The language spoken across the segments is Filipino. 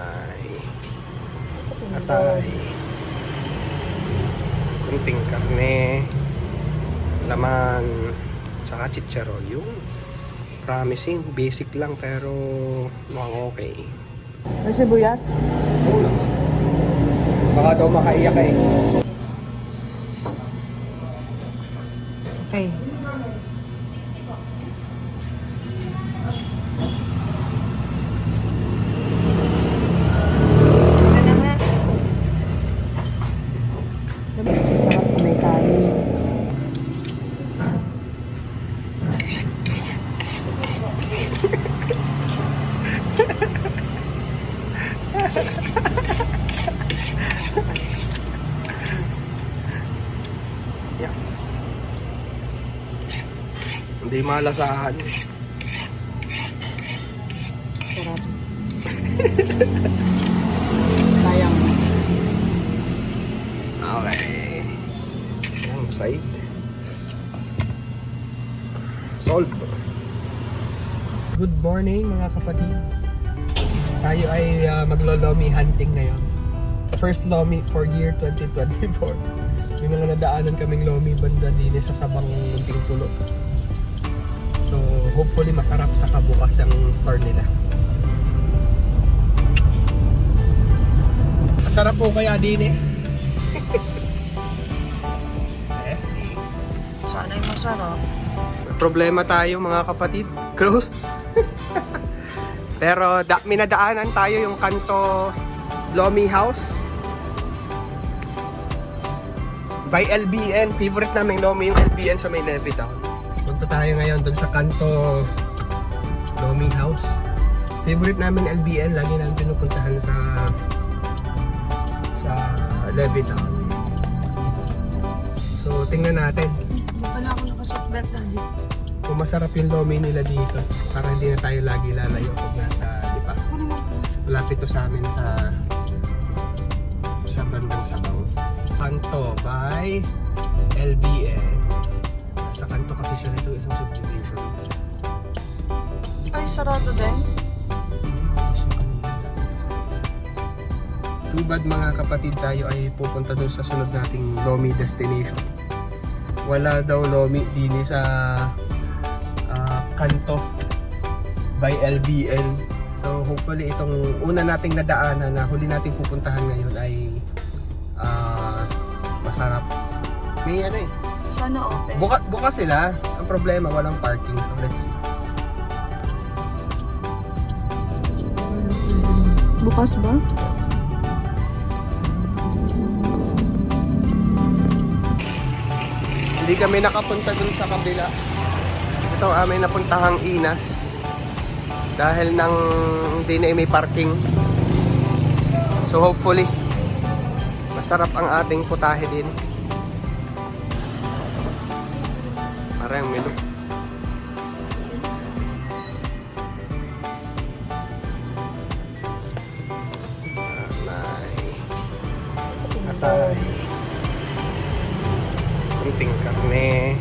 Nanay. Atay. Kunting karne. Laman. Saka chicharon. Yung promising. Basic lang pero mukhang okay. May sibuyas? Oo naman. Baka daw makaiyak eh. Okay. Hindi malasahan. Sarap. Sayang. Okay. Ang side. Solve. Good morning mga kapatid. Tayo ay uh, maglo-lomi hunting ngayon. First lomi for year 2024. May mga nadaanan kaming lomi banda din sa sabang munting pulo. So hopefully masarap sa kabukas ang store nila. Masarap po kaya din eh. SD. Sana ay masarap. Problema tayo mga kapatid. Closed. Pero da, minadaanan tayo yung kanto Lomi House. By LBN. Favorite namin Lomi yung LBN sa may Levittown. Punta tayo ngayon dun sa kanto Lomi House. Favorite namin LBN. Lagi namin pinupuntahan sa sa Levittown. So, tingnan natin Hindi pala ako naka-seatbelt daddy. kung masarap yung lomi nila dito para hindi na tayo lagi lalayo pag nasa, di ba? Malapit to sa amin sa sa bandang Sabaw. Kanto by LBN. Sa kanto kasi siya nito isang subdivision. Ay, sarado din. Too bad mga kapatid tayo ay pupunta doon sa sunod nating Lomi destination. Wala daw Lomi din sa ah, kanto by LBN. So hopefully itong una nating nadaanan na huli nating pupuntahan ngayon ay ah, masarap. May ano eh. Sana open. Buka, bukas sila. Ang problema walang parking. So let's see. Bukas ba? Hindi kami nakapunta dun sa kabila. Ito ang aming napuntahang Inas. Dahil nang hindi na may parking. So hopefully, masarap ang ating putahe din. Parang menu. Anay. Atay kunting karne,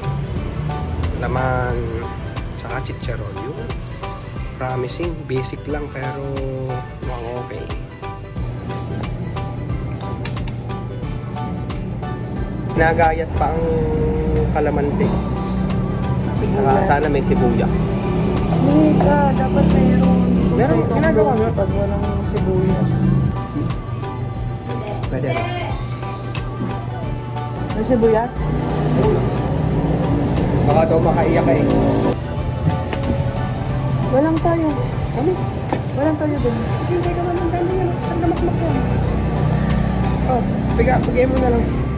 laman, saka chicharon. Yung promising, basic lang pero mukhang okay. Nagayat pa ang kalamansi. Saka sana may sibuyas. Hindi ka. Dapat mayroon. Meron, ginagawa nga. Pag walang sibuyas. Pwede na. May sibuyas? Baka daw makaiyak eh. Walang tayo. Ano? Walang tayo dun. Hindi ka naman dami yan. Ang damakmak yan. Oh, bigay mo na lang.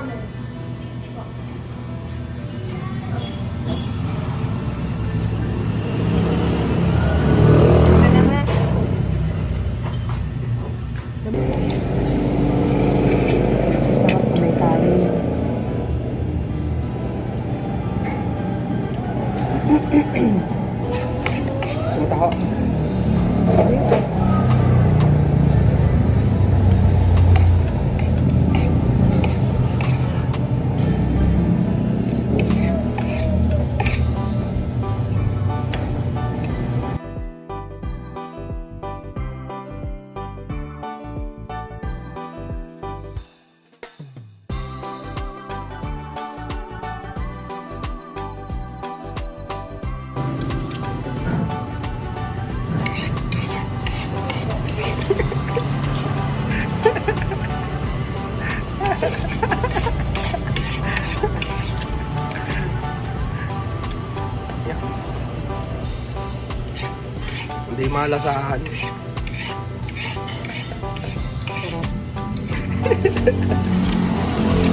Okay. Hindi malasahan.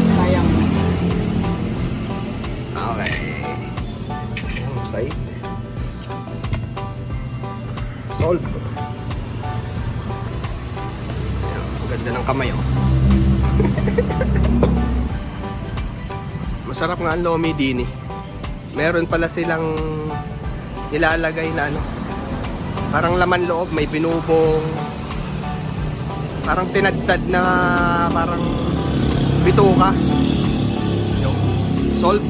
Sayang. Okay. Ang side. Solve. Ayan, ganda ng kamay oh. Masarap nga ang lomi din eh. Meron pala silang nilalagay na ano. Parang laman loob, may binubong. Parang tinagtad na parang bituka. Yung solve.